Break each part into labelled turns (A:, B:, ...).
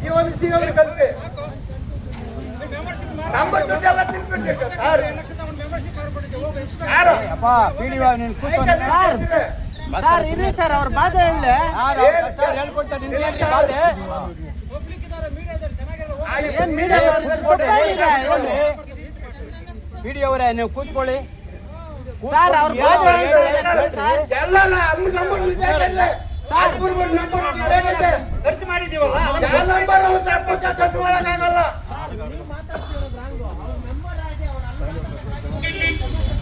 A: ಈ ಒಂದು ಜೀವನ ಕಲಿತೆ ತಿನ್ಬಿಟ್ಟಿತ್ತು ಸರ್ ಯಾರು
B: ಅಪ್ಪ ಪಿಡಿಒ ನೀನು ಕೂತ್ಕೊಂಡು
A: ಸರ್,
C: ಸರ್ ಇರಿ ಸರ್ ಅವ್ರ ಬಾಧೆ ಹೇಳಿ
B: ಏನ್ರಿ ಬಾಧೆ
C: ಏನ್ ಮೀಡಿಯಾ
B: ಪಿಡಿ ಅವರೇ ನೀವು ಕೂತ್ಕೊಳ್ಳಿ
C: ಸರ್ ಅವ್ರ ಖರ್ಚು ಮಾಡಿದೀವಲ್ಲ
A: ಖರ್ಚು ಮಾಡಕ್ಕಾಗಲ್ಲ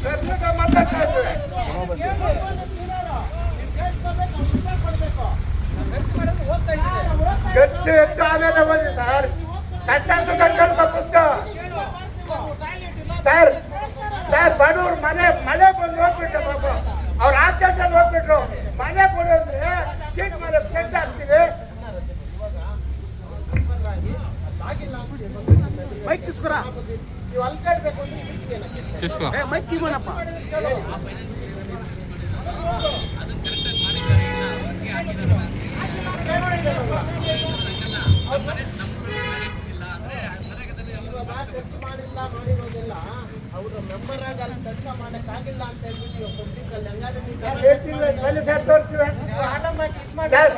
A: ಕರ್ನಾಟಕ ಮಾತಾಡ್ತಾ ಇದ್ದೇವೆ. ಖರ್ಚು ಹೆಚ್ಚು ಆಮೇಲೆ ಬಂದಿ ಸರ್ ಕಟ್ಟಂತೂ ಕಟ್ಟಂತ ಪುಸ್ತಕ. ಸರ್ ಸರ್ ಬಡವ್ರ ಮನೆ ಮನೆ ಬಂದು ಹೋಗ್ಬಿಟ್ರು ಪಾಪ ಅವ್ರ ಆಚರಣೆ ಹೋಗ್ಬಿಟ್ರು ಮನೆ ಕೊಡೋದ್ರೆ ಸೀಟ್ ಮೇಲೆ ಕೆಟ್ಟ ಆಗ್ತೀವಿ
C: ಮೈಕ್ ಕಿಸ್ಕೊರ ಏ, ಮೈಕ್ ಕಿಮನಪ್ಪ
A: ಸರ್, ಹೇಳ್ತಿಲ್ಲ, ಬನ್ನಿ ಸರ್ ತೋರಿಸ್ತೀವಿ. ಸರ್,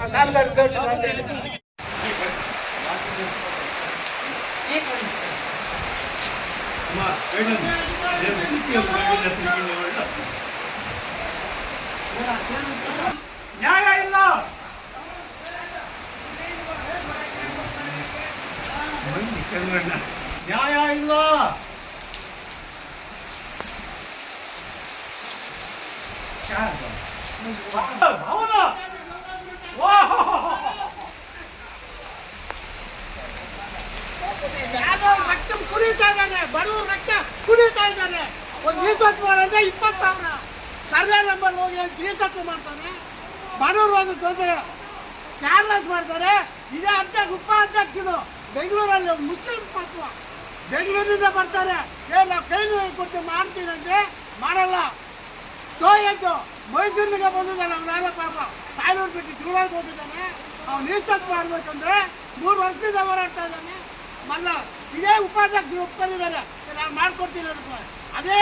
A: ಆ ಕಾಲದಲ್ಲಿ ತೋರಿಸಿ. ನ್ಯಾಯ ಇಲ್ಲ ನ್ಯಾಯ ಇಲ್ಲ.
D: ರಕ್ತ ಕುಡಿತಾ ಇದ್ದಾನೆ, ಬಡವ್ರ ರಕ್ತ ಕುಡಿತಾ ಇದ್ದಾನೆ. ಒಂದು ರೀಸರ್ಚ್ ಮಾಡಂದ್ರೆ ಇಪ್ಪತ್ತು ಸಾವಿರ. ಸರ್ವೆ ನಂಬರ್ ಹೋಗಿ ರೀಸರ್ಚ್ ಮಾಡ್ತಾನೆ. ಬಡವ್ರು ಒಂದು ತೊಂದರೆ ಕ್ಯಾರ್ಲೆಸ್ ಮಾಡ್ತಾರೆ? ಇದೇ ಗುಪ್ಪ ಅಂತ ಅಧ್ಯಕ್ಷರು ಬೆಂಗಳೂರಲ್ಲಿ ಮುಸ್ಲಿಂ ಪಾಪ ಬೆಂಗಳೂರಿಂದ ಬರ್ತಾರೆ. ಏ, ನಾವು ಕೈ ಕೊಟ್ಟು ಮಾಡ್ತೀವಿ ಮಾಡಲ್ಲ. ಸೋಯದ್ದು ಮೈಸೂರಿನಿಗೆ ಬಂದಿದ್ದಾನೆ ಅವನಾಗ ಪಾಪ. ತಾಯ್ನೂರು ಬಿಟ್ಟು ಜೂಲಾಗಿ ಹೋಗಿದ್ದಾನೆ. ಅವ್ನು ಈಸ್ಟಕ್ ಮಾಡ್ಬೇಕಂದ್ರೆ ಮೂರು ವರ್ಷದಿಂದ ಹೋರಾಡ್ತಾ ಇದ್ದಾನೆ. ಮಲ್ಲ, ಇದೇ ಉಪಾಧ್ಯಕ್ಷರು ಒಪ್ಕೊಂಡಿದ್ದಾರೆ ನಾನು ಮಾಡ್ಕೊಡ್ತೀನಿ ಅದಕ್ಕೆ ಅದೇ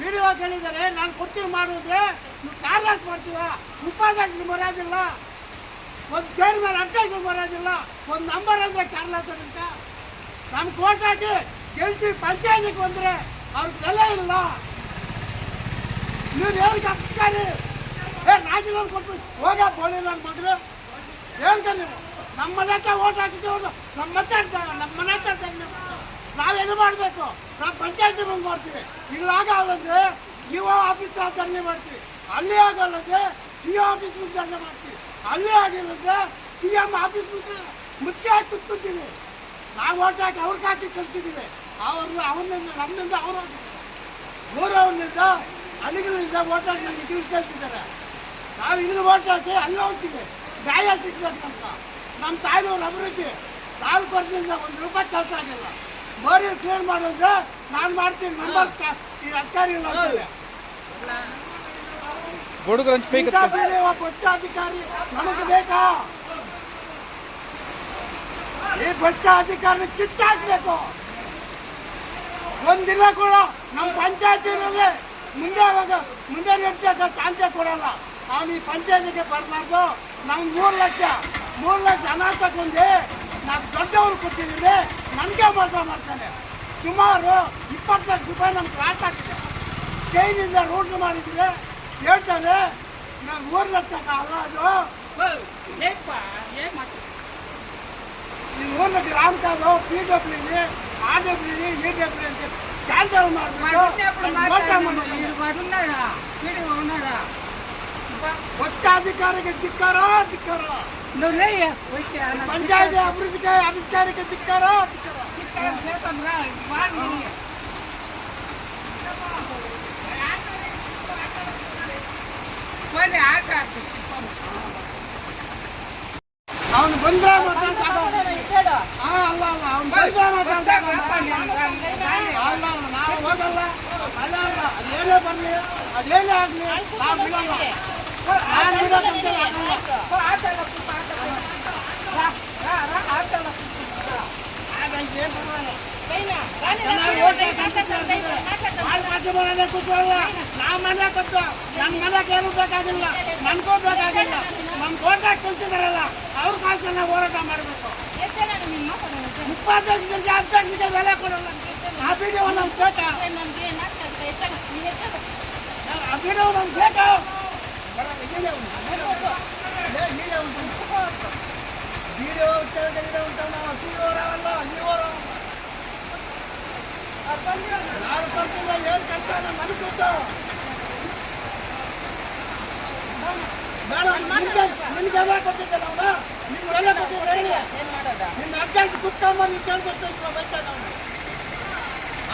D: ವಿಡಿಯೋ ಕೇಳಿದ್ದಾರೆ. ನಾನು ಕೊಡ್ತೀನಿ ಮಾಡಿದ್ರೆ ನೀವು ಕಾರ್ಲಾಸ್ ಮಾಡ್ತೀವ ಉಪಾಧ್ಯಕ್ಷರು ಬರೋದಿಲ್ಲ ಒಂದು ಚೇರ್ಮನ್ ಅಧ್ಯಕ್ಷರು ಬರೋದಿಲ್ಲ. ಒಂದು ನಂಬರ್ ಅಂದ್ರೆ ಕಾರ್ಲಾಸ್ ಅಂತ. ನಮ್ಗೆ ಕೋಟ್ ಹಾಕಿ ಗೆಲ್ತಿ ಪಂಚಾಯತಿಗೆ ಬಂದ್ರೆ ಅವ್ರ ಬೆಲೆ ಇಲ್ಲ. ನೀವು ಏನು ಕಪ್ಪಿಸ್ತಾರೆ ಏ ರಾಜೀನಾಮೆ ಕೊಟ್ಟು ಹೋಗ ಬೋಳಿ ನನ್ನ ಮಗಳು ಹೇಳ್ಕ ನಮ್ಮ ಮನೆ ಹತ್ರ ಓಟ್ ಹಾಕಿದ್ದೀವಿ ನಮ್ಮ ಮಾತಾಡ್ತಾರೆ ನಮ್ಮ ಮನೆ ಹತ್ರ ನಾವೇನು ಮಾಡಬೇಕು? ನಾವು ಪಂಚಾಯತಿ ಬಂದು ಮಾಡ್ತೀವಿ. ಇಲ್ಲಾಗ ಆಗಲ್ಲಂದ್ರೆ ಇವ ಆಫೀಸ್ ಧರಣೆ ಮಾಡ್ತೀವಿ. ಅಲ್ಲಿ ಆಗಲ್ಲಂದ್ರೆ ಸಿ ಆಫೀಸ್ ಮುಂದೆ ಮಾಡ್ತೀವಿ ಅಲ್ಲೇ ಆಗಿಲ್ಲಂದ್ರೆ ಸಿ ಎಂ ಆಫೀಸ್ ಮುಂದೆ ಮುಖ್ಯ ಕುತ್ಕೊತೀವಿ ನಾವು ಓಟ್ ಹಾಕಿ ಅವ್ರ ಕಾಕಿ ಕಲ್ತಿದ್ದೀವಿ ಅವರು ಅವನಿಂದ ನಮ್ಮಿಂದ ಅವರು ಊರವನಿಂದ ಅಲ್ಲಿಗಳಿಂದ ಓಟ್ ಹಾಕಿ ನಮ್ಗೆ ತಿಳಿಸ್ಕೊಳ್ತಿದ್ದಾರೆ ನಾವು ಇಲ್ಲಿ ಓಟ್ ಹಾಕಿ ಅಲ್ಲೇ ಹೋಗ್ತೀವಿ. ನ್ಯಾಯ ಸಿಗ್ಬೇಕು ಅಂತ. ನಮ್ಮ ತಾಯಿನವ್ರ ಅಭಿವೃದ್ಧಿ ನಾಲ್ಕು ವರ್ಷದಿಂದ ಒಂದು ರೂಪಾಯಿ ಕೆಲಸ ಆಗಿಲ್ಲ. ಮೋರಿ ಕ್ಲಿಯರ್ ಮಾಡಿದ್ರೆ ನಾನು ಮಾಡ್ತೀನಿ. ನಮ್ಮ ಈ ಅಧಿಕಾರಿ ಇಲ್ಲ ಬೆಳೆಯುವ ಭ್ರಷ್ಟ ಅಧಿಕಾರಿ ನಮಗೆ ಬೇಕಾ? ಈ ಭ್ರಷ್ಟ ಅಧಿಕಾರಿ ಕಿತ್ತಾಕ್ಬೇಕು. ಒಂದಿನ ಕೂಡ ನಮ್ಮ ಪಂಚಾಯತಿನಲ್ಲಿ ಮುಂದೆ ಹೋಗ ಮುಂದೆ ನಡೆಸಕ್ಕೆ ಸಾಧ್ಯ ಕೊಡಲ್ಲ. ಅವ್ನು ಈ ಪಂಚಾಯತಿಗೆ ಬರಬಾರ್ದು. ನಮ್ಗೆ ಮೂರು ಲಕ್ಷ ಮೂರು ಲಕ್ಷ ಹಣ ತಗೊಂಡು ನಾವು ದೊಡ್ಡವ್ರು ಕೊಟ್ಟಿದ್ದೀವಿ. ನನಗೆ ಮೋಸ ಮಾಡ್ತಾನೆ. ಸುಮಾರು ಇಪ್ಪತ್ತು ಲಕ್ಷ ರೂಪಾಯಿ ನಮ್ಗೆ ಕ್ಲಾಸ್ ಆಗ್ತಿದೆ. ಚೈನಿಂದ ರೋಡ್ ಮಾಡಿದ್ರೆ ಹೇಳ್ತಾನೆ? ನಾನು ಮೂರು ಲಕ್ಷ ಅಲ್ಲ ಅದು? ಇದು ಮೂರು ಲಕ್ಷ ರಾಮ್ ಕಾಲು P W R W E W ಅಂತ ಕ್ಯಾನ್ಸಲ್ ಒಟ್ಟ ಅಧಿಕಾರಿಗೆ ಸಿಕ್ಕಾರೋ ಸಿಕ್ಕಾರೋ ಪಂಚಾಯತ್ ಅಭಿವೃದ್ಧಿಗೆ ಅಧಿಕಾರಿಗೆ ಸಿಕ್ಕಾರೋ ಧಿಕ್ಕಾರ. ಅವನು ಬಂದ್ರೆ ಅಲ್ಲ ಅಲ್ಲ ಅವ್ನು ಬಂದ್ರೆ ಅಲ್ಲ ಅಲ್ಲ ನಾವು ಅಲ್ಲ ಮಳೆ ಅಲ್ಲ ಅದೇನೇ ಬರಲಿ ಅದೇನೇ ಆಗಲಿ ನಾವು ಬಿಡಲ್ಲ ನಾನು ಬಿಡೋಕ್ಕಂತ ಆಗಲ್ಲ. ಆಟ ಎಲ್ಲ ಸ್ವಲ್ಪ ಆಟ ರಾ, ರಾ, ರಾ, ಆಟ ಎಲ್ಲ ಸ್ವಲ್ಪ. ಹಾಗಾಗಿ ಏನ್. ಮಾಧ್ಯಮಗಳನ್ನೇ ಕೂತ್ಕೊಳ್ಳಲ್ಲ. ನಾವ್ ಮನೆ ಕೊಟ್ಟು ನನ್ ಮನೆಗೆ ಏನು ಬೇಕಾಗಿಲ್ಲ ನನ್ಗೂ ಬೇಕಾಗಿಲ್ಲ ನಮ್ ಓಟ್ ಹಾಕಿ ಕುಂತಿದಾರಲ್ಲ ಅವ್ರ ಕಾಸು ನಾವು ಹೋರಾಟ ಮಾಡ್ಬೇಕು ಉಪಾಧ್ಯಕ್ಷರಿಗೆ ಅಧ್ಯಕ್ಷರಿಗೆ ಬೆಲೆ ಕೊಡಲ್ಲ ಆ ವಿಡಿಯೋ ನಮ್ಗೆ ಬೇಕಾ ಆ ವಿಡಿಯೋ ನಮ್ಗೆ ಬೇಕಾ ವಿಡಿಯೋ ವಿಡಿಯೋ ಸಿಗೋರವಲ್ಲ ನೀವೋರು ಯಾರು ಕೊಡ್ತಿಲ್ಲ ಏನ್ ಕೆಲಸ ನನಗೆ ಗೊತ್ತು ಮೇಡಮ್ ನಿಮ್ಗೆ ನಿಮ್ಗೆ ಎಲ್ಲ ಕೊಟ್ಟಿದ್ದೆ ನಾವು ನಿಮ್ಗೆಲ್ಲ ಕೊಟ್ಟಿದ್ರೆ ಹೇಳಿ ನಿನ್ನ ಅರ್ಜೆಂಟ್ ಕುತ್ಕೊಂಬಂದು ಕೇಳ್ಕೊತ ಬೈತಾನ ಅವನು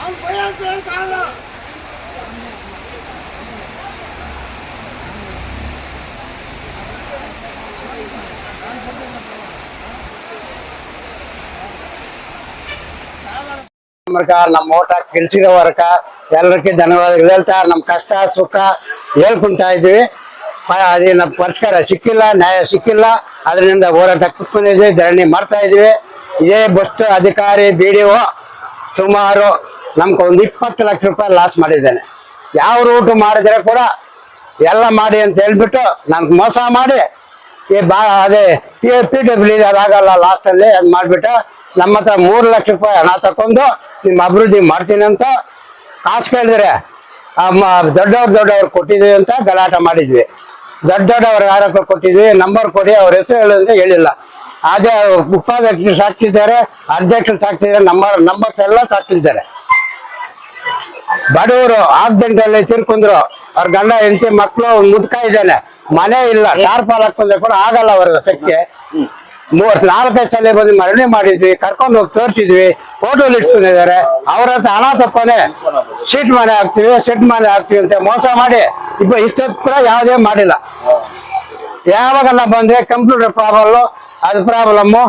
D: ಅವ್ನು ಭಯ ಅಂತ ಹೇಳ್ತಾನಲ್ಲ
E: ಮೂಲಕ ನಮ್ಮ ಓಟ ಕೆಲ್ಸಿರೋ ವರ್ಕ, ಎಲ್ಲರಿಗೂ ಧನ್ಯವಾದಗಳು ಹೇಳ್ತಾ ನಮ್ಮ ಕಷ್ಟ, ಸುಖ ಹೇಳ್ಕೊಂತಾ ಅದೇ ನಮ್ಮ ಪರಿಷ್ಕಾರ ಸಿಕ್ಕಿಲ್ಲ, ನ್ಯಾಯ ಸಿಕ್ಕಿಲ್ಲ, ಅದರಿಂದ ಹೋರಾಟ ಕುತ್ಕೊಂಡಿದ್ವಿ ಧರಣಿ ಮಾಡ್ತಾ ಇದ್ವಿ ಇದೇ ಬಸ್ ಅಧಿಕಾರಿ ಬಿ ಡಿ ಒ ಸುಮಾರು ನಮ್ಗೆ ಒಂದು ಇಪ್ಪತ್ತು ಲಕ್ಷ ರೂಪಾಯಿ ಲಾಸ್ ಮಾಡಿದ್ದೇನೆ. ಯಾವ ರೂಟ್ ಮಾಡಿದ್ರೆ ಕೂಡ ಎಲ್ಲ ಮಾಡಿ ಅಂತ ಹೇಳ್ಬಿಟ್ಟು ನನ್ಗೆ ಮೋಸ ಮಾಡಿ, ಈ ಬಾ, ಅದೇ ಪಿ ಪಿ ಡಬ್ಲ್ಯೂ ಅದಾಗಲ್ಲ ಲಾಸ್ಟಲ್ಲಿ ಅದು ಮಾಡಿಬಿಟ್ಟು ನಮ್ಮ ಹತ್ರ ಮೂರು ಲಕ್ಷ ರೂಪಾಯಿ ಹಣ ತಕೊಂಡು ನಿಮ್ಮ ಅಭಿವೃದ್ಧಿ ಮಾಡ್ತೀನಿ ಅಂತ ಕಾಸು ಕೇಳಿದ್ರೆ ದೊಡ್ಡವ್ರು ದೊಡ್ಡವ್ರು ಕೊಟ್ಟಿದ್ವಿ ಅಂತ ಗಲಾಟೆ ಮಾಡಿದ್ವಿ. ದೊಡ್ಡ ದೊಡ್ಡವ್ರು ಯಾರಕ್ಕೆ ಕೊಟ್ಟಿದ್ವಿ? ನಂಬರ್ ಕೊಡಿ, ಅವ್ರ ಹೆಸರು ಅಂತ ಹೇಳಿಲ್ಲ. ಅದೇ ಉಪಾಧ್ಯಕ್ಷರು ಸಾಕ್ತಿದ್ದಾರೆ, ಅಧ್ಯಕ್ಷರು ಸಾಕ್ತಿದ್ದಾರೆ ನಂಬರ್ ನಂಬರ್ಸ್ ಎಲ್ಲ ಸಾಕ್ತಿದ್ದಾರೆ. ಬಡವರು ಆಕ್ಸಿಡೆಂಟ್ ಅಲ್ಲಿ ತಿರ್ಕೊಂಡ್ರು, ಅವ್ರ ಗಂಡ ಹೆಂಡತಿ ಮಕ್ಕಳು ಮುದ್ಕ ಇದ್ದಾನೆ. ಮನೆ ಇಲ್ಲ, ಟಾರ್ಪಾಲ್ ಹಾಕೊಂಡ್ರೆ ಕೂಡ ಆಗಲ್ಲ ಅವ್ರ ಶಕ್ತಿ. ಮೂವತ್ ನಾಲ್ಕೈದು ಸಲ ಬಂದು ಮರಣೆ ಮಾಡಿದ್ವಿ, ಕರ್ಕೊಂಡು ಹೋಗಿ ತೋರಿಸಿದ್ವಿ ಫೋಟೋಲ್ ಇಟ್ಕೊಂಡಿದ್ದಾರೆ. ಅವ್ರ ಹತ್ರ ಹಣ ತಪ್ಪನೆ ಸೀಟ್ ಮನೆ ಹಾಕ್ತಿವಿ ಸೆಟ್ ಮನೆ ಹಾಕ್ತಿವಿ ಅಂತ ಮೋಸ ಮಾಡಿ ಇಬ್ಬ ಇಷ್ಟೊತ್ತು ಕೂಡ ಯಾವುದೇ ಮಾಡಿಲ್ಲ. ಯಾವಾಗಲ್ಲ ಬಂದ್ರೆ ಕಂಪ್ಯೂಟರ್ ಪ್ರಾಬ್ಲಮ್ ಅದು ಪ್ರಾಬ್ಲಮ್ಮು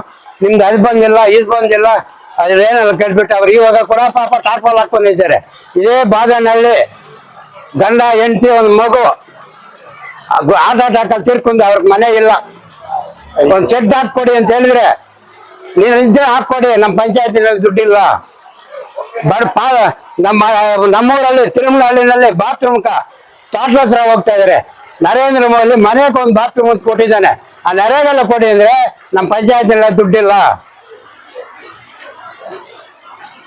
E: ನಿಮ್ದು ಅದು ಬಂದಿಲ್ಲ, ಇದು ಬಂದಿಲ್ಲ ಅದ್ರ ಏನೆಲ್ಲ ಕೇಳ್ಬಿಟ್ಟು ಅವ್ರು ಇವಾಗ ಕೂಡ ಪಾಪ ಟಾರ್ಪಲ್ ಹಾಕೊಂಡಿದ್ದಾರೆ ಇದೇ ಬಾದನಹಳ್ಳಿ, ಗಂಡ, ಹೆಂಡತಿ, ಒಂದು ಮಗು ಆಟ ಅಟ್ಯಾಕಲ್ಲಿ ತೀರ್ಕೊಂಡು ಅವ್ರಿಗೆ ಮನೆ ಇಲ್ಲ. ಒಂದು ಸೆಡ್ ಹಾಕ್ಕೊಡಿ ಅಂತ ಹೇಳಿದ್ರೆ, ನೀನು ಇದ್ರೆ ಹಾಕ್ಕೊಡಿ ನಮ್ಮ ಪಂಚಾಯತಿನಲ್ಲಿ ದುಡ್ಡಿಲ್ಲ. ಬಡ ಪಾ ನಮ್ಮ, ನಮ್ಮೂರಲ್ಲಿ ತಿರುಮಲಹಳ್ಳಿನಲ್ಲಿ ಬಾತ್ರೂಮ್ ಕ ಹತ್ರ ಹೋಗ್ತಾ ಇದಾರೆ. ನರೇಂದ್ರ ಮೋದಿ ಮನೆಗೆ ಒಂದು ಬಾತ್ರೂಮ್ ಅಂತ ಕೊಟ್ಟಿದ್ದಾನೆ. ಆ ನರೇಗಲ್ಲ ಕೊಡಿ ಅಂದ್ರೆ ನಮ್ಮ ಪಂಚಾಯತಿನಲ್ಲಿ ದುಡ್ಡಿಲ್ಲ.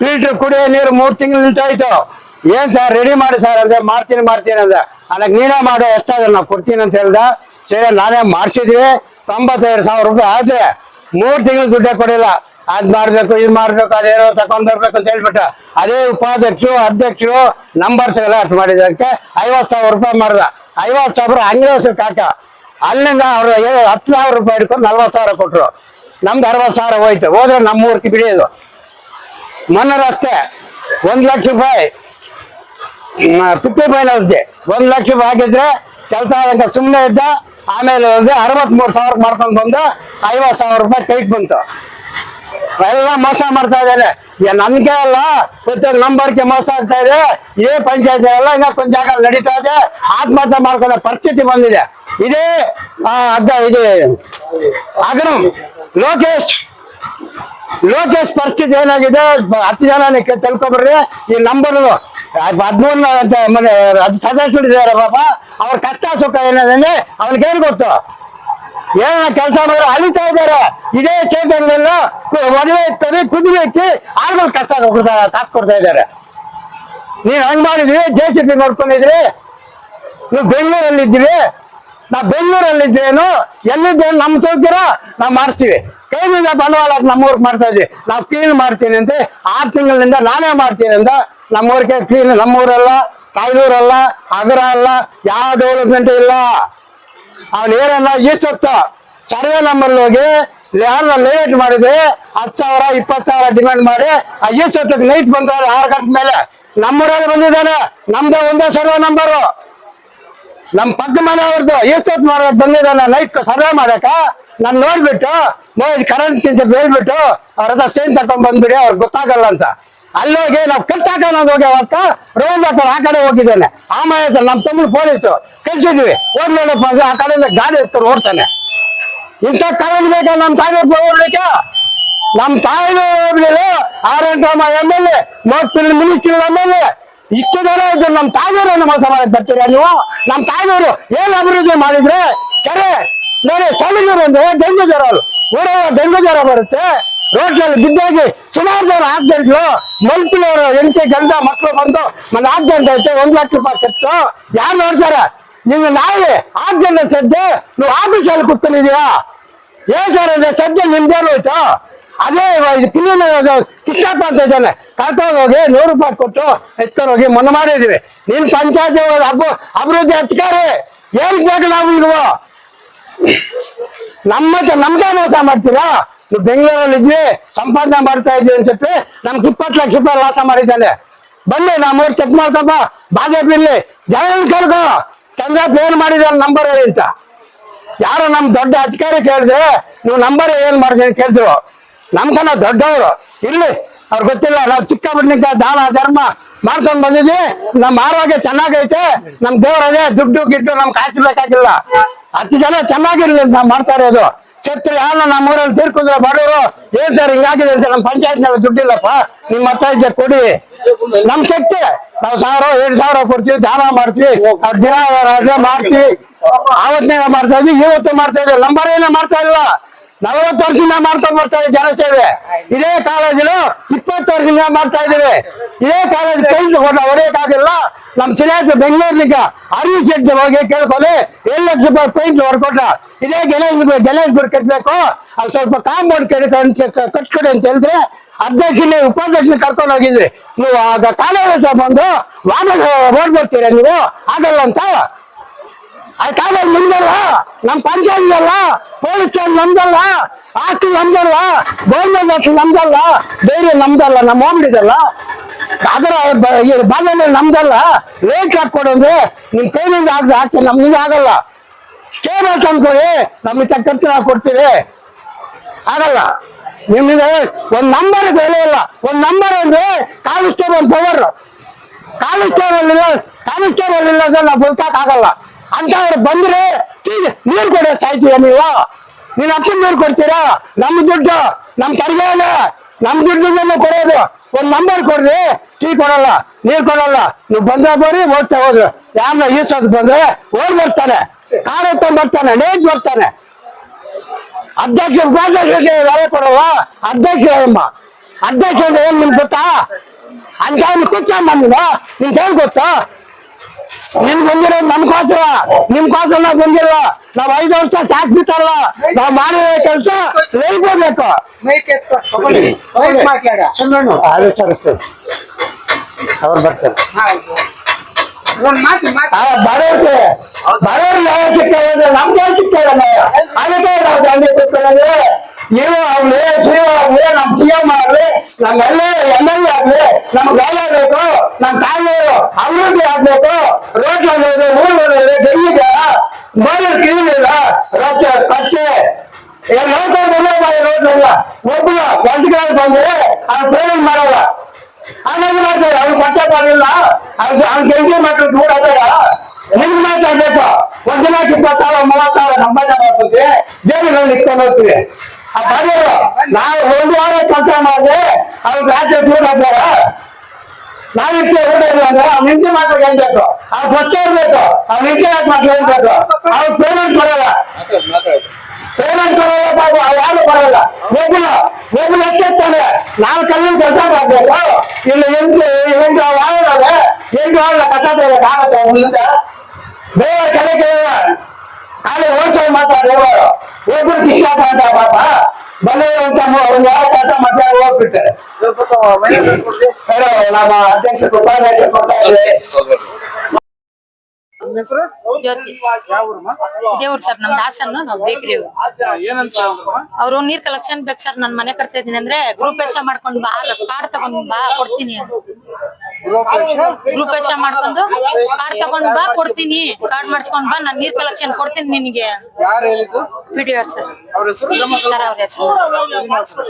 E: ಫಿಲ್ಟರ್ ಕುಡಿಯೋ ನೀರು ಮೂರು ತಿಂಗಳು ನಿಂತೋಯ್ತು. ಏನ್ ಸರ್ ರೆಡಿ ಮಾಡಿ ಸರ್ ಅಂದ್ರೆ ಮಾಡ್ತೀನಿ ಮಾಡ್ತೀನಿ ಅಂದ ಅದಕ್ಕೆ ನೀನೇ ಮಾಡೋ ಎಷ್ಟಾದ್ರೆ ನಾವು ಕೊಡ್ತೀನಿ ಅಂತ ಹೇಳ್ದ. ಸರಿ, ನಾನೇ ಮಾಡ್ಸಿದ್ವಿ. ತೊಂಬತ್ತೈದು ಸಾವಿರ ರೂಪಾಯಿ ಆದ್ರೆ ಮೂರು ತಿಂಗಳು ದುಡ್ಡೇ ಕೊಡಿಲ್ಲ. ಅದ್ ಮಾಡ್ಬೇಕು, ಇದು ಮಾಡ್ಬೇಕು ಅದೇನೋ ತಕೊಂಡ್ ಬರ್ಬೇಕು ಅಂತ ಹೇಳ್ಬಿಟ್ಟು ಅದೇ ಉಪಾಧ್ಯಕ್ಷರು, ಅಧ್ಯಕ್ಷರು ನಂಬರ್ಸ್ ಎಲ್ಲ ಅಷ್ಟು ಮಾಡಿದ್ದಕ್ಕೆ ಐವತ್ತು ಸಾವಿರ ರೂಪಾಯಿ ಮಾಡ್ದ. ಐವತ್ತು ಸಾವಿರ ಅಂಗಡಿ ಕಾಕ. ಅಲ್ಲಿಂದ ಅವರು ಹತ್ತು ಸಾವಿರ ರೂಪಾಯಿ ಹಿಡ್ಕೊಂಡು ನಲ್ವತ್ತು ಸಾವಿರ ಕೊಟ್ಟರು ನಮ್ದು ಅರವತ್ತು ಸಾವಿರ ಹೋಯ್ತು. ಹೋದ್ರೆ ನಮ್ಮೂರ್ಗೆ ಬಿಡಿಯೋದು ಮೊನ್ನೆ ರಸ್ತೆ, ಒಂದು ಲಕ್ಷ ರೂಪಾಯಿ. ಫಿಫ್ಟಿ ಫೈನಲ್ಸ್ಗೆ ಒಂದು ಲಕ್ಷ ರೂಪಾಯಿ ಹಾಕಿದ್ರೆ ಕೆಲಸ ಆದಂಗೆ ಸುಮ್ಮನೆ ಇದ್ದ ಆಮೇಲೆ ಒಂದು ಅರವತ್ಮೂರು ಸಾವಿರ ಮಾಡ್ಕೊಂಡು ಬಂದು ಐವತ್ ಸಾವಿರ ರೂಪಾಯಿ ಕೈಗೆ ಬಂತು. ಎಲ್ಲ ಮೋಸ ಮಾಡ್ತಾ ಇದ್ದಾರೆ ನನ್ಗೆ ಅಲ್ಲ ಮತ್ತೆ ನಂಬರ್ಗೆ ಮೋಸ ಆಗ್ತಾ ಇದೆ. ಇದೇ ಪಂಚಾಯತ್ ಎಲ್ಲ ಇನ್ನೊಂದು ಜಾಗ ನಡೀತಾ ಇದೆ. ಆತ್ಮಹತ್ಯೆ ಮಾಡ್ಕೊಳ್ಳೋ ಪರಿಸ್ಥಿತಿ ಬಂದಿದೆ. ಇದೇ ಅದ ಇದು ಅಗ್ರಮ್ ಲೋಕೇಶ್. ಲೋಕೇಶ್ ಪರಿಸ್ಥಿತಿ ಏನಾಗಿದೆ? ಹತ್ತು ಜನ ತಿಳ್ಕೊಬರ್ರಿ ಈ ನಂಬರ್ ಹದಿಮೂರನ ಅಂತ ಮನೆ, ಅದು ಸದಸ್ಯರಿದ್ದಾರೆ ಪಾಪ. ಅವ್ರ ಕಷ್ಟ ಸುಖ ಏನಿದೆ ಅವ್ನಿಗೇನು ಗೊತ್ತು? ಏನು ಕೆಲಸ ಮಾಡಿ ಅಳಿತಾ ಇದ್ದಾರೆ. ಇದೇ ಕ್ಷೇತ್ರದಲ್ಲ ಒಡವೆ ಇರ್ತಾರೆ ಕುದುರೆ ಇಕ್ಕಿ ಕಷ್ಟ ಕೊಡ್ತಾರೆ ಕಾಸು ಕೊಡ್ತಾ ಇದ್ದಾರೆ. ನೀನು ಹಂಗ್ ಮಾಡಿದ್ವಿ ಜೆ ಸಿ ಪಿ ನೋಡ್ಕೊಂಡಿದ್ರಿ, ನೀವು ಬೆಂಗಳೂರಲ್ಲಿ ಇದ್ದೀವಿ ನಾ ಬೆಂಗಳೂರಲ್ಲಿ ಇದ್ದೇನು ಎಲ್ಲಿದ್ದೇನು ನಮ್ ತೋಗ್ತೀರ ನಾವು ಮಾಡ್ತೀವಿ. ಕೈನಿಂದ ಬಂಡವಾಳ ನಮ್ಮ ನಮ್ಮೂರ್ಗೆ ಮಾಡ್ತಾ ಇದ್ವಿ ನಾವು ಕ್ಲೀನ್ ಮಾಡ್ತೀನಿ ಅಂತ ಆರು ತಿಂಗಳಿಂದ ನಾನೇ ಮಾಡ್ತೀನಿ ಅಂತ ನಮ್ಮೂರಿಗೆ ಕ್ಲೀನ್ ನಮ್ಮೂರಲ್ಲ, ಕಾಯ್ದೂರಲ್ಲ ಅಗರ ಅಲ್ಲ, ಯಾವ ಡೆವಲಪ್ಮೆಂಟ್ ಇಲ್ಲ. ಅವ್ನು ಏನನ್ನ ಇಷ್ಟೊತ್ತು ಸರ್ವೆ ನಂಬರ್ ಹೋಗಿ, ಯಾರನ್ನ ಲೇಟ್ ಮಾಡಿದ್ರೆ ಹತ್ತು ಸಾವಿರ, ಇಪ್ಪತ್ತು ಸಾವಿರ ಡಿಮ್ಯಾಂಡ್ ಮಾಡಿ, ಆ ಇಷ್ಟೊತ್ತಿಗೆ ನೈಟ್ ಬಂದವ್ರು ಆರು ಗಂಟೆ ಮೇಲೆ. ನಮ್ಮೂರಲ್ಲಿ ಬಂದಿದ್ದಾನೆ ನಮ್ಮದೇ ಒಂದೇ ಸರ್ವೆ ನಂಬರು ನಮ್ಮ ಪಕ್ಕ ಮನೆಯವ್ರದ್ದು ಎಷ್ಟೊತ್ತು ಮಾಡೋದು ಬಂದಿದ್ದಾನೆ ನೈಟ್ ಸರ್ವೆ ಮಾಡಕ ನಾನು ನೋಡ್ಬಿಟ್ಟು ನೋಡಿ ಕರೆಂಟ್ ಕಿಂತ ಬೇಳ್ಬಿಟ್ಟು ಅವ್ರ ಹತ್ರ ಸ್ಟೇನ್ ತಕೊಂಡ್ ಬಂದ್ಬಿಡಿ, ಅವ್ರಿಗೆ ಗೊತ್ತಾಗಲ್ಲ ಅಂತ. ಅಲ್ಲೋಗಿ ನಾವು ಕಟ್ಟಾಕ ಹೋಗಿ ಅಂತ ರೌಂಡ್ ಹಾಕೊಂಡು ಆ ಕಡೆ ಹೋಗಿದ್ದೇನೆ. ಆಮೇಲೆ ನಮ್ಮ ತಮ್ಮನ ಪೊಲೀಸರು ಕಳ್ಸಿದ್ವಿ. ಹೋಗ್ಲೇನಪ್ಪ ಅಂದ್ರೆ ಆ ಕಡೆಯಿಂದ ಗಾಡಿ ಎತ್ಕೊಂಡು ಓಡ್ತಾನೆ. ಇಂಥ ಕಾಲೇಜ್ ಬೇಕಾ ನಮ್ಮ ತಾಯಿ ಹೋಗ್ಲಿಕ್ಕೆ ನಮ್ಮ ತಾಯಿನೂ ಹೋಗ್ಲಿಲ್ಲ R M M L A ಮೂವತ್ತು ಮಿನಿಸ್ಟ್ರಿ ಎಂ ಎಲ್ ಎ ಇಷ್ಟು ಜನ ಇದ್ರು. ನಮ್ಮ ತಾಯಿಯವರು ಮೋಸ ಮಾಡಕ್ ಬರ್ತೀರಾ ನೀವು? ನಮ್ಮ ತಾಯಿಯವರು ಏನ್ ಅಭಿವೃದ್ಧಿ ಮಾಡಿದ್ರೆ? ಕೆರೆ ನೋಡಿ ಸೊಳ್ಳಿದ್ರು ಅಂದ್ರೆ ಡೆಂಗು ಜ್ವರ ಊರಲ್ಲ ಡೆಂಗು ಜ್ವರ ಬರುತ್ತೆ. ರೋಡ್ನಲ್ಲಿ ಬಿದ್ದೋಗಿ ಸುಮಾರು ಜನ ಆಕ್ಸಿಡೆಂಟ್ಲು ಮಲ್ಪಿನವರು ಎಂಟಿ ಗಂಡ ಮಕ್ಕಳು ಬಂದು ನನ್ನ ಆಕ್ಸಿಡೆಂಟ್ ಐತೆ, ಒಂದ್ ಲಕ್ಷ ರೂಪಾಯಿ ಖರ್ಚು. ಯಾರು ನೋಡ್ತಾರೆ? ನಿನ್ನ ನಾಯಿ ಆಕ್ಸಿಡೆಂಟ್ ಸದ್ಯ ನೀವು ಆಫೀಸಲ್ಲಿ ಕುತ್ಕೊಂಡಿದೀಯಾ ಏನ್ ಸರ್, ಅಂದ್ರೆ ಸದ್ಯ ನಿಮ್ದೇನೋಯ್ತು ಅದೇ ಕ್ಲೀನ್ ಕಿಷ್ಟಪ್ಪ ಅಂತ ಇದ್ದಾನೆ. ಕರ್ಕೊಂಡು ಹೋಗಿ ನೂರು ರೂಪಾಯಿ ಕೊಟ್ಟು ಎತ್ಕೊಂಡು ಹೋಗಿ ಮೊನ್ನೆ ಮಾಡಿದೀವಿ ನೀನ್ ಪಂಚಾಯತ್ ಹಬ್ಬ ಅಭಿವೃದ್ಧಿ ಅಧಿಕಾರಿ, ಏನ್ ಬೇಕು ನಾವು? ಇಲ್ವೋ ನಮ್ಮ ನಮ್ಗೆ ಮೋಸ ಮಾಡ್ತೀರಾ? ನೀವು ಬೆಂಗಳೂರಲ್ಲಿ ಇದ್ವಿ ಸಂಪಾದನೆ ಮಾಡ್ತಾ ಇದ್ವಿ ಅಂತ చెప్పి ನಮ್ಗೆ ಇಪ್ಪತ್ತು ಲಕ್ಷ ರೂಪಾಯಿ ಲಾಸ ಮಾಡಿದ್ದಾನೆ ಬನ್ನಿ ನಮ್ಮೂರು ಚೆಕ್ ಮಾಡ್ಕಪ್ಪ ಬಾಜೆಪಿ ಇಲ್ಲಿ ಜನ ಕೇಳ್ಕೊ ಚಂದ್ರಪ್ಪ ಏನ್ ಮಾಡಿದಾರೆ ನಂಬರ್ ಹೇಳಿ ಅಂತ ಯಾರೋ ನಮ್ ದೊಡ್ಡ ಅಧಿಕಾರಿ ಕೇಳಿದ್ರೆ ನೀವು ನಂಬರ್ ಏನ್ ಮಾಡಿದ್ರೆ ಕೇಳಿದ್ರು ನಮ್ಕನ ದೊಡ್ಡವರು ಇಲ್ಲಿ ಅವ್ರು ಗೊತ್ತಿಲ್ಲ ನಾವು ಚಿಕ್ಕ ಬಿಡ್ನಿಕ ದಾನ ಧರ್ಮ ಮಾಡ್ಕೊಂಡ್ ಬಂದಿದ್ವಿ ನಮ್ ಆರೋಗ್ಯ ಚೆನ್ನಾಗೈತೆ ನಮ್ ದೇವ್ರ ಅದೇ ದುಡ್ಡು ಗಿಡ್ಡು ನಮ್ ಕಾಯ್ತಿರ್ಬೇಕಾಗಿಲ್ಲ ಹತ್ತು ಜನ ಚೆನ್ನಾಗಿರ್ಲಿ ಅಂತ ನಾವ್ ಮಾಡ್ತಾ ಇರೋದು ಛತ್ರಿ ಯಾರು ನಮ್ಮೂರಲ್ಲಿ ತೀರ್ಕೊಂಡ್ರೆ ಬಡವರು ಸರ್, ಹಿಂಗಾಗಿದೆ ಅಂತ ನಮ್ಮ ಪಂಚಾಯತ್ನಲ್ಲಿ ದುಡ್ಡಿಲ್ಲಪ್ಪ, ನಿಮ್ಮ ಹತ್ರ ಕೊಡಿ. ನಮ್ ಶಕ್ತಿ ನಾವು ಸಾವಿರ ಏಳು ಸಾವಿರ ಕೊಡ್ತೀವಿ, ದಾನ ಮಾಡ್ತೀವಿ ಅವ್ರ ದಿನ ಮಾಡ್ತೀವಿ ಆವತ್ತಿನ ಮಾಡ್ತಾ ಇದ್ವಿ ಇವತ್ತು ಮಾಡ್ತಾ ಇದ್ವಿ ನಂಬರ್ ಏನೇ ಮಾಡ್ತಾ ಇಲ್ಲ. ನಲವತ್ತು ವರ್ಷದಿಂದ ಮಾಡ್ಕೊಂಡು ಬರ್ತಾ ಇದ್ದೀವಿ ಜನಸೇವೆ. ಇದೇ ಕಾಲೇಜಿನ ಇಪ್ಪತ್ತು ವರ್ಷದಿಂದ ಮಾಡ್ತಾ ಇದ್ದೀವಿ. ಇದೇ ಕಾಲೇಜ್ ಕೈ ಕೊಟ್ಟ ಹೊಡೆಯಕ್ಕಾಗಿಲ್ಲ ನಮ್ ಸಿನೇಟ್ ಬೆಂಗಳೂರಿನಿಗ ಅರಿವು ಶೆಟ್ಟಿ ಹೋಗಿ ಕೇಳ್ಕೊಂಡು ಏಳು ಲಕ್ಷ ರೂಪಾಯಿ ಪೇಂಟ್ ಹೊಡ್ಕೊಟ್ಟ. ಇದೇ ಗಣೇಶ್ ಗಣೇಶ್ ಗುರು ಕಟ್ಟಬೇಕು ಅದು ಸ್ವಲ್ಪ ಕಾಂಪೌಂಡ್ ಕಟ್ಕೊಡಿ ಅಂತ ಹೇಳಿದ್ರೆ ಅಧ್ಯಕ್ಷನೇ ಉಪಾಧ್ಯಕ್ಷನ ಕರ್ಕೊಂಡು ಹೋಗಿದ್ವಿ. ನೀವು ಆಗ ಕಾಲೇಜ್ ಬಂದು ವಾದ ಓಡ್ ಬರ್ತೀರಾ ನೀವು? ಆಗಲ್ಲ ಅಂತ ಅದು ಕಾಲೇಜ್ ನಮ್ದಲ್ಲ ನಮ್ ಪಂಚಾಯತ್ ಅಲ್ಲ ಪೊಲೀಸ್ ಸ್ಟೇಷನ್ ನಮ್ದಲ್ಲ ಆಸ್ತಿ ನಮ್ದಲ್ಲ ಗೌರ್ಮೆಂಟ್ ಆಸ್ತಿ ನಮ್ದಲ್ಲ ಬೇರೆ ನಮ್ದಲ್ಲ ನಮ್ಮ ಹೋಗ್ಲಿದಲ್ಲ ಅದರ ಬ- ಈ ಬಾಗಿಲು ನಮ್ದಲ್ಲ ರೇಟ್ ಹಾಕೊಡು ಅಂದ್ರೆ ನಿಮ್ ಕೈಲಿಂದ ಆಗ ಹಾಕಿ ನಮ್ಮಿಂದ ಆಗಲ್ಲ ಕೇಬಲ್ ತಂದ್ಕೊಳ್ಳಿ ನಮಗೆ ತಕ್ಕಂತೆ ನಾವು ಕೊಡ್ತೀವಿ ಆಗಲ್ಲ ನಿಮಗೆ ಒಂದ್ ನಂಬರ್ ಬೆಲೆ ಇಲ್ಲ ಒಂದ್ ನಂಬರ್ ಅಂದ್ರೆ ಕಾನ್ಸ್ಟೇಬಲ್ ಪವರ್ ಕಾನ್ಸ್ಟೇಬಲ್ ಇಲ್ಲ ಕಾನ್ಸ್ಟೇಬಲ್ ಇಲ್ಲ ಅಂದ್ರೆ ನಾವು ಬದುಕಕ್ ಆಗಲ್ಲ ಅಂತವ್ರು ಬಂದ್ರೆ ತೀ- ನೀರ್ ಕೊಡೋ ಸಾಯ್ತೀಯ ನೀವು ನೀನ್ ಅಪ್ಪನ ನೀರು ಕೊಡ್ತೀರಾ ನಮ್ ದುಡ್ಡು ನಮ್ ತೆರಿಗೆನ ನಮ್ ದುಡ್ಡು ಕೊಡೋದು ಒಂದ್ ನಂಬರ್ ಕೊಡ್ರಿ ಟೀ ಕೊಡಲ್ಲ ನೀರ್ ಕೊಡಲ್ಲ ನೀವು ಬಂದ್ರೆ ಬರ್ರಿ ಓದ್ತಾ ಹೋದ್ರು ಯಾರನ್ನ ಈಸೋದ್ ಬಂದ್ರೆ ಓಡ್ ಬರ್ತಾನೆ ಕಾರ್ ಎತ್ಕೊಂಡ್ ಬರ್ತಾನೆ ನೇಜ್ ಬರ್ತಾನೆ ಅಧ್ಯಕ್ಷ ಉಪಾಧ್ಯಕ್ಷರಿಗೆ ಬೆಲೆ ಕೊಡುವ ಅಧ್ಯಕ್ಷ ಎಂಬ ಅಧ್ಯಕ್ಷ ಅಂದ್ರೆ ಏನ್ ನಿಮ್ಗೆ ಗೊತ್ತಾ ಅಂತ ಕೂತ್ಕೊಂಡ್ ಬಂದಿಲ್ಲ ನಿಮ್ಗೆ ಹೇಗ್ ಗೊತ್ತಾ ನಿಮ್ ಬಂದಿರೋ ನಮ್ಗೋಸ್ಕರ ನಿಮ್ಗೋಸ್ಕರ ನಾವ್ ಬಂದಿಲ್ಲ ನಾವ್ ಐದು ವರ್ಷ ಟ್ಯಾಕ್ಸ್ ಬಿತ್ತಲ್ಲ ನಾವ್ ಮಾಡಿರೋ ಕೆಲಸ ಸರಿಸ್ತು ಅವ್ರು ಬರ್ತಾರೆ. ಆ, ಬರೋರ್ಗೆ ಬರೋರ್ಗೆ ಯಾವ ಸಿಗ್ತಾರೆ ಅಂದ್ರೆ ನಮ್ಗೆ ಯಾವ ಸಿಗ್ತಾರೆ ಅದಕ್ಕೆ ನಾವು ದಂಡೆ ಕೂತ್ಕೊಳ್ಳೋದು ನೀವು ಆಗ್ಲಿ ಶ್ರೀ ಆಗ್ಲಿ ನಮ್ ಸಿ ಎಂ ಆಗ್ಲಿ ನಮ್ ಎಲ್ಲ ಎಂ ಎಲ್ ಎ ಆಗ್ಲಿ ನಮ್ಗೆ ಎಲ್ಲ ಬೇಕು ನಮ್ ತಾಯಿಯವರು ಅಭಿವೃದ್ಧಿ ಆಗ್ಬೇಕು ರೋಡ್ ಬಂದಿದೆ ಊರ್ ಬಂದಿದೆ ಡೆಲ್ಲಿಗೆ ಬೋರ್ ಕ್ಲೀನ್ ಇಲ್ಲ ರಸ್ತೆ ಕಚ್ಚೆ ಈಗ ನೋಡ್ಕೊಂಡು ಬಂದ್ರೆ ರೋಡ್ ಇಲ್ಲ ಒಬ್ಬರು ಗಂಟೆಗಳು ಬಂದ್ರೆ ಅವ್ರು ಪೇಮೆಂಟ್ ಮಾಡಲ್ಲ ಆಮೇಲೆ ಮಾಡ್ತಾರೆ ಅವ್ರು ಬರಲಿಲ್ಲ ಅವ್ರಿಗೆ ಅವ್ರ ಗೆಲ್ಗೆ ಮಕ್ಕಳು ದೂರ ಆದಾಗ ಹೆಂಗ್ ಮಾತಾಡ್ಬೇಕು ಒಂದ್ ದಿನ ಇಪ್ಪತ್ತು ಸಾವಿರ, ಮೂವತ್ತು ಸಾವಿರ ಸಂಪಾದನೆ ಮಾಡ್ತೀವಿ ಜೇಬಿನಲ್ಲಿ ಇಟ್ಕೊಂಡು ಹೋಗ್ತೀವಿ. ಆ ಬರೋರು ನಾವು ಒಂದು ವಾರ ಕೆಲಸ ಮಾಡಿದ್ರೆ ಅವ್ರ ರಾಜ್ಯ ದೂರ ಬೇಡ ನಾವು ಇಟ್ಟು ಹೊರಡೋದು ಅಂದ್ರೆ ಅವ್ನ ಹಿಂದೆ ಮಾತ್ರ ಹೇಳ್ಬೇಕು. ಅವ್ರು ಗೊತ್ತೇ ಇರ್ಬೇಕು. ಅವ್ನ ಹಿಂದೆ ಮಾತ್ರ ಹೇಳ್ಬೇಕು. ಅವ್ರ ಪೇಮೆಂಟ್ ಕೊಡಲ್ಲ. ಪೇಮೆಂಟ್ ಪಾಪ ಯಾರು ಬರಲ್ಲ. ಒಬ್ಬನು ಒಬ್ಬನು ಎಚ್ಚೆತ್ತಾನೆ ನಾವು ಕಲ್ಲು ಕೆಲಸ ಮಾಡ್ಬೇಕು. ಇಲ್ಲ ಎಂಟು ಎಂಟು ವಾರದಾಗ ಎಂಟು ವಾರ ಕಸ ತರಬೇಕು ಆಗತ್ತೆ ಅವನಿಂದ ಬೇರೆ ಕಡೆಗೆ ಅಲ್ಲಿ ಹೋಗ್ತಾರೆ ಮಾತಾಡಿ ಒಬ್ಬರು ಕಿಸ್ಟಾಪ ಅಂತ ಪಾಪ. ಬಂದವರು ಅಂತ ಒಂದು ವಾರ ಕೆಲಸ ಮಧ್ಯಾಹ್ನ ಹೋಗ್ಬಿಟ್ಟೆ ನಮ್ಮ ಅಧ್ಯಕ್ಷ ಉಪಾಧ್ಯಕ್ಷ
C: ಜ್ಯೋತಿ. ದೇವ್ರು ಸರ್ ನಮ್ದು ಹಾಸನ್ನು ನಾವು ಬೇಕ್ರಿ
D: ಏನಂತ
C: ಅವರು ನೀರ್ ಕಲೆಕ್ಷನ್ ಬೇಕು ಸರ್ ನನ್ ಮನೆ ಕಟ್ತಾ ಇದೀನಿ ಅಂದ್ರೆ ಗ್ರೂಪ್ ಎಸ್ ಮಾಡ್ಕೊಂಡು ಬಾ ಕಾರ್ಡ್ ತಗೊಂಡ್ ಬಾ ಕೊಡ್ತೀನಿ. ಗ್ರೂಪ್ ಎಸ್ ಮಾಡ್ಕೊಂಡು ಕಾರ್ಡ್ ತಗೊಂಡ್ ಬಾ ಕೊಡ್ತೀನಿ. ಕಾರ್ಡ್ ಮಾಡಿಸ್ಕೊಂಡ್ ಬಾ ನಾನ್ ನೀರ್ ಕಲೆಕ್ಷನ್ ಕೊಡ್ತೀನಿ ನಿನಗೆ.
D: ಯಾರು ಹೇಳಿದ್ದು?
C: Video sir.
D: ಅವ್ರ ಹೆಸರು?
C: ಸರ್ ಅವ್ರ ಹೆಸರು.